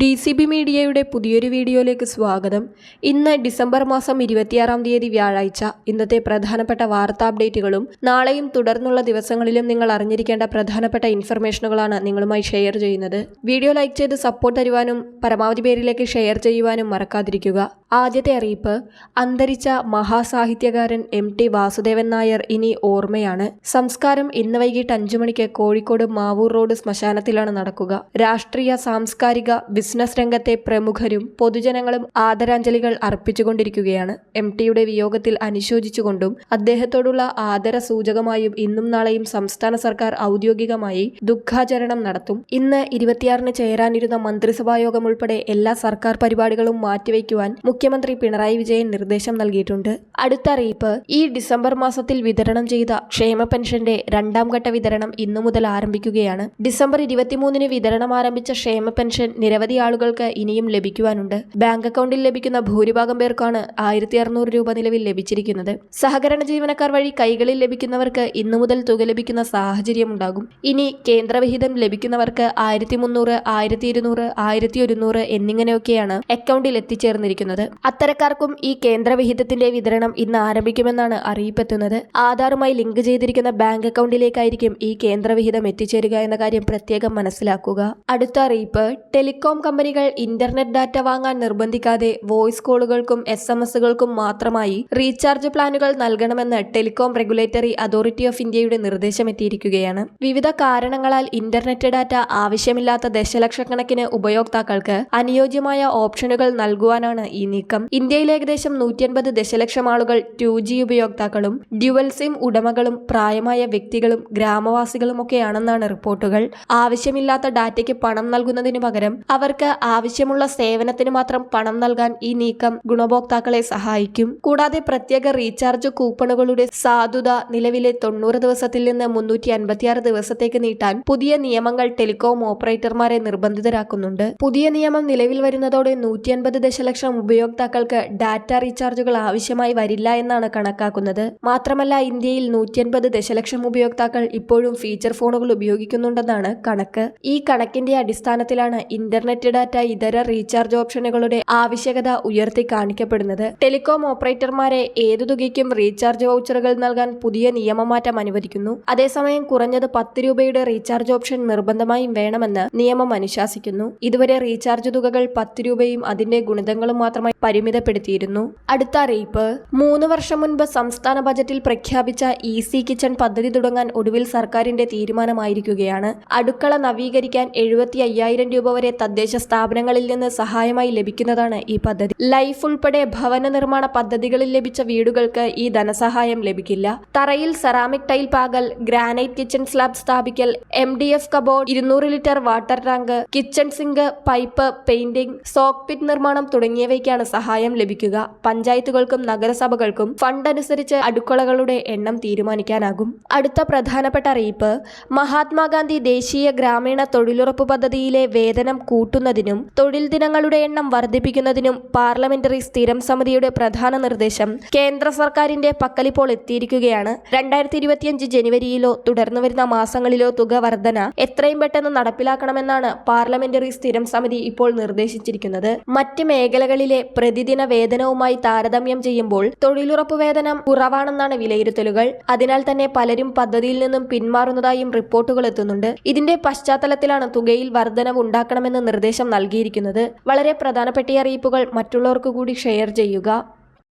D C B മീഡിയയുടെ പുതിയൊരു വീഡിയോയിലേക്ക് സ്വാഗതം. ഇന്ന് ഡിസംബർ മാസം ഇരുപത്തിയാറാം തീയതി വ്യാഴാഴ്ച. ഇന്നത്തെ പ്രധാനപ്പെട്ട വാർത്താ അപ്ഡേറ്റുകളും നാളെയും തുടർന്നുള്ള ദിവസങ്ങളിലും നിങ്ങൾ അറിഞ്ഞിരിക്കേണ്ട പ്രധാനപ്പെട്ട ഇൻഫർമേഷനുകളാണ് നിങ്ങളുമായി ഷെയർ ചെയ്യുന്നത്. വീഡിയോ ലൈക്ക് ചെയ്ത് സപ്പോർട്ട് തരുവാനും പരമാവധി പേരിലേക്ക് ഷെയർ ചെയ്യുവാനും മറക്കാതിരിക്കുക. ആദ്യത്തെ അറിയിപ്പ്. അന്തരിച്ച മഹാസാഹിത്യകാരൻ എം ടി വാസുദേവൻ നായർ ഇനി ഓർമ്മയാണ്. സംസ്കാരം ഇന്ന് വൈകിട്ട് അഞ്ചു മണിക്ക് കോഴിക്കോട് മാവൂർ റോഡ് ശ്മശാനത്തിലാണ് നടക്കുക. രാഷ്ട്രീയ സാംസ്കാരിക ബിസിനസ് രംഗത്തെ പ്രമുഖരും പൊതുജനങ്ങളും ആദരാഞ്ജലികൾ അർപ്പിച്ചുകൊണ്ടിരിക്കുകയാണ്. എം ടിയുടെ വിയോഗത്തിൽ അനുശോചിച്ചുകൊണ്ടും അദ്ദേഹത്തോടുള്ള ആദര സൂചകമായും ഇന്നും നാളെയും സംസ്ഥാന സർക്കാർ ഔദ്യോഗികമായി ദുഃഖാചരണം നടത്തും. ഇന്ന് ഇരുപത്തിയാറിന് ചേരാനിരുന്ന മന്ത്രിസഭാ യോഗം ഉൾപ്പെടെ എല്ലാ സർക്കാർ പരിപാടികളും മാറ്റിവെക്കുവാൻ മുഖ്യമന്ത്രി പിണറായി വിജയൻ നിർദ്ദേശം നൽകിയിട്ടുണ്ട്. അടുത്ത അറിയിപ്പ് ഈ ഡിസംബർ മാസത്തിൽ വിതരണം ചെയ്ത ക്ഷേമ പെൻഷന്റെ രണ്ടാം ഘട്ട വിതരണം ഇന്നു മുതൽ ആരംഭിക്കുകയാണ്. ഡിസംബർ ഇരുപത്തിമൂന്നിന് വിതരണം ആരംഭിച്ച ക്ഷേമ പെൻഷൻ നിരവധി ആളുകൾക്ക് ഇനിയും ലഭിക്കുവാനുണ്ട്. ബാങ്ക് അക്കൗണ്ടിൽ ലഭിക്കുന്ന ഭൂരിഭാഗം പേർക്കാണ് ആയിരത്തി അറുന്നൂറ് രൂപ നിലവിൽ ലഭിച്ചിരിക്കുന്നത്. സഹകരണ ജീവനക്കാർ വഴി കൈകളിൽ ലഭിക്കുന്നവർക്ക് ഇന്നു മുതൽ തുക ലഭിക്കുന്ന സാഹചര്യം ഉണ്ടാകും. ഇനി കേന്ദ്രവിഹിതം ലഭിക്കുന്നവർക്ക് ആയിരത്തി മുന്നൂറ് ആയിരത്തി ഇരുന്നൂറ് ആയിരത്തി ഒരുന്നൂറ് എന്നിങ്ങനെയൊക്കെയാണ് അക്കൗണ്ടിൽ എത്തിച്ചേർന്നിരിക്കുന്നത്. അത്തരക്കാർക്കും ഈ കേന്ദ്രവിഹിതത്തിന്റെ വിതരണം ഇന്ന് ആരംഭിക്കുമെന്നാണ് അറിയിപ്പെത്തുന്നത്. ആധാറുമായി ലിങ്ക് ചെയ്തിരിക്കുന്ന ബാങ്ക് അക്കൗണ്ടിലേക്കായിരിക്കും ഈ കേന്ദ്രവിഹിതം എത്തിച്ചേരുക എന്ന കാര്യം പ്രത്യേകം മനസ്സിലാക്കുക. അടുത്ത അറിയിപ്പ് ടെലികോം കമ്പനികൾ ഇന്റർനെറ്റ് ഡാറ്റ വാങ്ങാൻ നിർബന്ധിക്കാതെ വോയിസ് കോളുകൾക്കും എസ് എം എസുകൾക്കും മാത്രമായി റീചാർജ് പ്ലാനുകൾ നൽകണമെന്ന് ടെലികോം റെഗുലേറ്ററി അതോറിറ്റി ഓഫ് ഇന്ത്യയുടെ നിർദ്ദേശമെത്തിയിരിക്കുകയാണ്. വിവിധ കാരണങ്ങളാൽ ഇന്റർനെറ്റ് ഡാറ്റ ആവശ്യമില്ലാത്ത ദശലക്ഷക്കണക്കിന് ഉപയോക്താക്കൾക്ക് അനുയോജ്യമായ ഓപ്ഷനുകൾ നൽകുവാനാണ് ഈ നീക്കം. ഇന്ത്യയിൽ ഏകദേശം നൂറ്റിയൻപത് ദശലക്ഷം ആളുകൾ ടു ജി ഉപയോക്താക്കളും ഡ്യുവൽ സിം ഉടമകളും പ്രായമായ വ്യക്തികളും ഗ്രാമവാസികളുമൊക്കെയാണെന്നാണ് റിപ്പോർട്ടുകൾ. ആവശ്യമില്ലാത്ത ഡാറ്റയ്ക്ക് പണം നൽകുന്നതിന് പകരം അവർക്ക് ആവശ്യമുള്ള സേവനത്തിന് മാത്രം പണം നൽകാൻ ഈ നീക്കം ഗുണഭോക്താക്കളെ സഹായിക്കും. കൂടാതെ പ്രത്യേക റീചാർജ് കൂപ്പണുകളുടെ സാധുത നിലവിലെ തൊണ്ണൂറ് ദിവസത്തിൽ നിന്ന് മുന്നൂറ്റി അൻപത്തിയാറ് ദിവസത്തേക്ക് നീട്ടാൻ പുതിയ നിയമങ്ങൾ ടെലികോം ഓപ്പറേറ്റർമാരെ നിർബന്ധിതരാക്കുന്നുണ്ട്. പുതിയ നിയമം നിലവിൽ വരുന്നതോടെ നൂറ്റി അൻപത് ദശലക്ഷം ഉപയോക്താക്കൾക്ക് ഡാറ്റ റീചാർജുകൾ ആവശ്യമായി വരില്ല എന്നാണ് കണക്കാക്കുന്നത്. മാത്രമല്ല ഇന്ത്യയിൽ നൂറ്റി അൻപത് ദശലക്ഷം ഉപയോക്താക്കൾ ഇപ്പോഴും ഫീച്ചർ ഫോണുകൾ ഉപയോഗിക്കുന്നുണ്ടെന്നാണ് കണക്ക്. ഈ കണക്കിന്റെ അടിസ്ഥാനത്തിലാണ് ഇന്റർനെറ്റ് ഡാറ്റ ഇതര റീചാർജ് ഓപ്ഷനുകളുടെ ആവശ്യകത ഉയർത്തി കാണിക്കപ്പെടുന്നത്. ടെലികോം ഓപ്പറേറ്റർമാരെ ഏതു തുകയ്ക്കും റീചാർജ് വൗച്ചറുകൾ നൽകാൻ പുതിയ നിയമമാറ്റം അനുവദിക്കുന്നു. അതേസമയം കുറഞ്ഞത് പത്ത് രൂപയുടെ റീചാർജ് ഓപ്ഷൻ നിർബന്ധമായും വേണമെന്ന് നിയമം അനുശാസിക്കുന്നു. ഇതുവരെ റീചാർജ് തുകകൾ പത്ത് രൂപയും അതിന്റെ ഗുണിതങ്ങളും മാത്രമായി പരിമിതപ്പെടുത്തിയിരുന്നു. അടുത്ത അറിയിപ്പ്. മൂന്ന് വർഷം മുൻപ് സംസ്ഥാന ബജറ്റിൽ പ്രഖ്യാപിച്ച ഈസി കിച്ചൺ പദ്ധതി തുടങ്ങാൻ ഒടുവിൽ സർക്കാരിന്റെ തീരുമാനമായിരിക്കുകയാണ്. അടുക്കള നവീകരിക്കാൻ എഴുപത്തി അയ്യായിരം രൂപ വരെ തദ്ദേശ സ്ഥാപനങ്ങളിൽ നിന്ന് സഹായമായി ലഭിക്കുന്നതാണ് ഈ പദ്ധതി. ലൈഫ് ഉൾപ്പെടെ ഭവന നിർമ്മാണ പദ്ധതികളിൽ ലഭിച്ച വീടുകൾക്ക് ഈ ധനസഹായം ലഭിക്കില്ല. തറയിൽ സെറാമിക് ടൈൽ പാകൽ ഗ്രാനൈറ്റ് കിച്ചൺ സ്ലാബ് സ്ഥാപിക്കൽ എം ഡി എഫ് കബോർഡ് ഇരുന്നൂറ് litre water tank kitchen sink pipe painting soak pit നിർമ്മാണം തുടങ്ങിയവയ്ക്കാണ് സഹായം ലഭിക്കുക. പഞ്ചായത്തുകൾക്കും നഗരസഭകൾക്കും ഫണ്ട് അനുസരിച്ച് അടുക്കളകളുടെ എണ്ണം തീരുമാനിക്കാനാകും. അടുത്ത പ്രധാനപ്പെട്ട അറിയിപ്പ് മഹാത്മാഗാന്ധി ദേശീയ ഗ്രാമീണ തൊഴിലുറപ്പ് പദ്ധതിയിലെ വേതനം കൂട്ടുന്നതിനും തൊഴിൽ ദിനങ്ങളുടെ എണ്ണം വർദ്ധിപ്പിക്കുന്നതിനും പാർലമെന്ററി സ്ഥിരം സമിതിയുടെ പ്രധാന നിർദ്ദേശം കേന്ദ്ര സർക്കാരിന്റെ പക്കലിപ്പോൾ എത്തിയിരിക്കുകയാണ്. രണ്ടായിരത്തി ഇരുപത്തിയഞ്ച് ജനുവരിയിലോ തുടർന്നു വരുന്ന മാസങ്ങളിലോ തുക വർധന എത്രയും പെട്ടെന്ന് നടപ്പിലാക്കണമെന്നാണ് പാർലമെന്ററി സ്ഥിരം സമിതി ഇപ്പോൾ നിർദ്ദേശിച്ചിരിക്കുന്നത്. മറ്റ് മേഖലകളിലെ പ്രതിദിന വേതനവുമായി താരതമ്യം ചെയ്യുമ്പോൾ തൊഴിലുറപ്പ് വേതനം കുറവാണെന്നാണ് വിലയിരുത്തലുകൾ. അതിനാൽ തന്നെ പലരും പദ്ധതിയിൽ നിന്നും പിന്മാറുന്നതായും റിപ്പോർട്ടുകൾ എത്തുന്നുണ്ട്. ഇതിന്റെ പശ്ചാത്തലത്തിലാണ് തുകയിൽ വർധനവ് ഉണ്ടാക്കണമെന്ന് നിർദ്ദേശം നൽകിയിരിക്കുന്നത്. വളരെ പ്രധാനപ്പെട്ട അറിയിപ്പുകൾ മറ്റുള്ളവർക്ക് കൂടി ഷെയർ ചെയ്യുക.